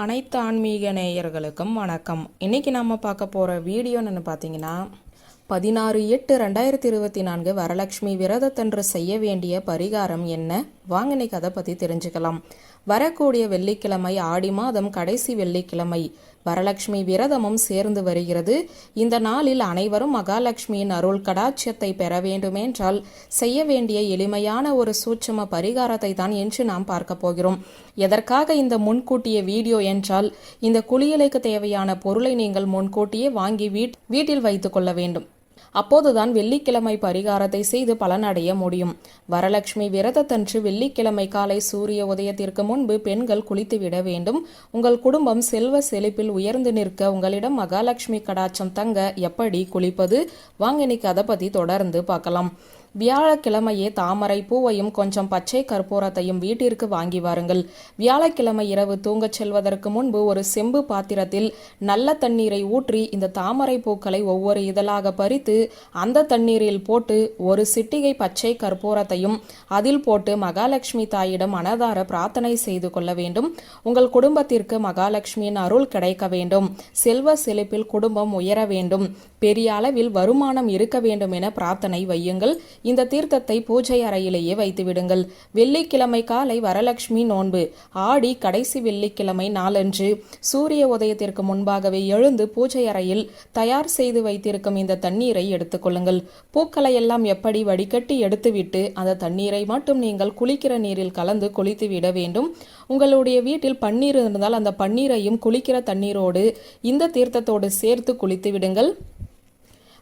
அனைத்து ஆன்மீக நேயர்களுக்கும் வணக்கம். இன்னைக்கு நம்ம பார்க்க போகிற வீடியோன்னு பார்த்தீங்கன்னா பதினாறு எட்டு ரெண்டாயிரத்தி இருபத்தி நான்கு வரலட்சுமி விரதத்தன்று செய்ய வேண்டிய பரிகாரம் என்ன? வாங்க இன்னைக்கு அதை பற்றி தெரிஞ்சுக்கலாம். வரக்கூடிய வெள்ளிக்கிழமை ஆடி மாதம் கடைசி வெள்ளிக்கிழமை. வரலட்சுமி விரதமும் சேர்ந்து வருகிறது. இந்த நாளில் அனைவரும் மகாலட்சுமியின் அருள் கடாட்சியத்தை பெற வேண்டுமென்றால் செய்ய வேண்டிய எளிமையான ஒரு சூட்சம பரிகாரத்தை தான் என்று நாம் பார்க்க போகிறோம். எதற்காக இந்த முன்கூட்டிய வீடியோ என்றால் இந்த குளியலைக்கு தேவையான பொருளை நீங்கள் முன்கூட்டியே வாங்கி வீட் வீட்டில் வைத்துக் கொள்ள வேண்டும். அப்போதுதான் வெள்ளிக்கிழமை பரிகாரத்தை செய்து பலனடைய முடியும். வரலட்சுமி விரதத்தன்று வெள்ளிக்கிழமை காலை சூரிய உதயத்திற்கு முன்பு பெண்கள் குளித்துவிட வேண்டும். உங்கள் குடும்பம் செல்வ செழிப்பில் உயர்ந்து நிற்க உங்களிடம் மகாலட்சுமி கடாட்சம் தங்க எப்படி குளிப்பது? வாங்க இன்னைக்கு அதை பத்தி தொடர்ந்து பார்க்கலாம். வியாழக்கிழமையே தாமரை பூவையும் கொஞ்சம் பச்சை கற்பூரத்தையும் வீட்டிற்கு வாங்கி வாருங்கள். வியாழக்கிழமை இரவு தூங்கச் செல்வதற்கு முன்பு ஒரு செம்பு பாத்திரத்தில் நல்ல தண்ணீரை ஊற்றி இந்த தாமரை பூக்களை ஒவ்வொரு இதழாக பறித்து அந்த தண்ணீரில் போட்டு ஒரு சிட்டிகை பச்சை கற்பூரத்தையும் அதில் போட்டு மகாலட்சுமி தாயிடம் மனதார பிரார்த்தனை செய்து கொள்ள வேண்டும். உங்கள் குடும்பத்திற்கு மகாலட்சுமியின் அருள் கிடைக்க வேண்டும். செல்வ செழிப்பில் குடும்பம் உயர வேண்டும். பெரிய அளவில் வருமானம் இருக்க வேண்டும் என பிரார்த்தனை வையுங்கள். இந்த தீர்த்தத்தை பூஜை அறையிலேயே வைத்து விடுங்கள் வெள்ளிக்கிழமை காலை வரலட்சுமி நோன்பு. ஆடி கடைசி வெள்ளிக்கிழமை நாளன்று. சூரிய உதயத்திற்கு முன்பாகவே எழுந்து பூஜை அறையில் தயார் செய்து வைத்திருக்கும் இந்த தண்ணீரை எடுத்துக்கொள்ளுங்கள் பூக்களை எல்லாம் எப்படி வடிகட்டி எடுத்துவிட்டு அந்த தண்ணீரை மட்டும் நீங்கள் குளிக்கிற நீரில் கலந்து குளித்து விட வேண்டும். உங்களுடைய வீட்டில் பன்னீர் இருந்தால் அந்த பன்னீரையும் குளிக்கிற தண்ணீரோடு இந்த தீர்த்தத்தோடு சேர்த்து குளித்து விடுங்கள்.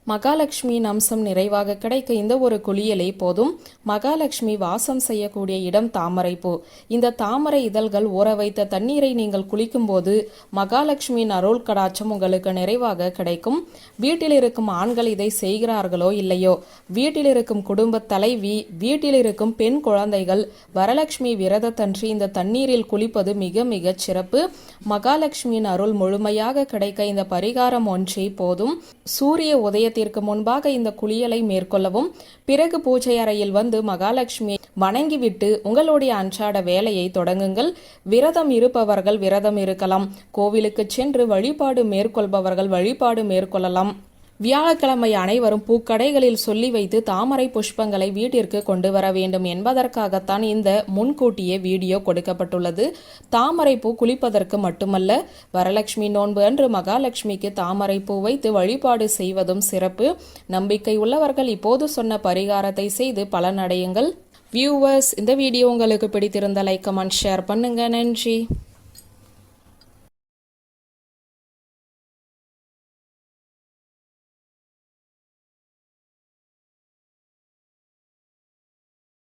மகாலட்சுமியின் அம்சம் நிறைவாக கிடைக்க இந்த ஒரு குளியலே போதும். மகாலட்சுமி வாசம் செய்யக்கூடிய இடம் தாமரைப்பூ இந்த தாமரை இதழ்கள் ஊற வைத்த தண்ணீரை நீங்கள் குளிக்கும்போது மகாலட்சுமியின் அருள் கடாட்சம் உங்களுக்கு நிறைவாக கிடைக்கும். வீட்டில் இருக்கும் ஆண்கள் இதை செய்கிறார்களோ இல்லையோ? வீட்டில் இருக்கும் குடும்ப தலைவி வீட்டில் இருக்கும் பெண் குழந்தைகள் வரலட்சுமி விரதத்தன்று இந்த தண்ணீரில் குளிப்பது மிக மிகச் சிறப்பு. மகாலட்சுமியின் அருள் முழுமையாக கிடைக்க இந்த பரிகாரம் ஒன்றே போதும். சூரிய உதயத்தை நேரத்திற்கு முன்பாக இந்த குளியலை மேற்கொள்ளவும் பிறகு பூஜை அறையில் வந்து மகாலட்சுமியை வணங்கிவிட்டு உங்களுடைய அன்றாட வேலையை தொடங்குங்கள். விரதம் இருப்பவர்கள் விரதம் இருக்கலாம். கோவிலுக்கு சென்று வழிபாடு மேற்கொள்பவர்கள் வழிபாடு மேற்கொள்ளலாம். வியாழக்கிழமை அனைவரும் பூக்கடைகளில் சொல்லி வைத்து தாமரை புஷ்பங்களை வீட்டிற்கு கொண்டு வர வேண்டும் என்பதற்காகத்தான் இந்த முன்கூட்டியே வீடியோ கொடுக்கப்பட்டுள்ளது. தாமரை பூ குளிப்பதற்கு மட்டுமல்ல வரலட்சுமி நோன்பு அன்று மகாலட்சுமிக்கு தாமரை பூ வைத்து வழிபாடு செய்வதும் சிறப்பு. நம்பிக்கை உள்ளவர்கள் இப்போது சொன்ன பரிகாரத்தை செய்து பலனடையுங்கள். வியூவர்ஸ் இந்த வீடியோ உங்களுக்கு பிடித்திருந்த லைக் கமெண்ட் ஷேர் பண்ணுங்க. நன்றி.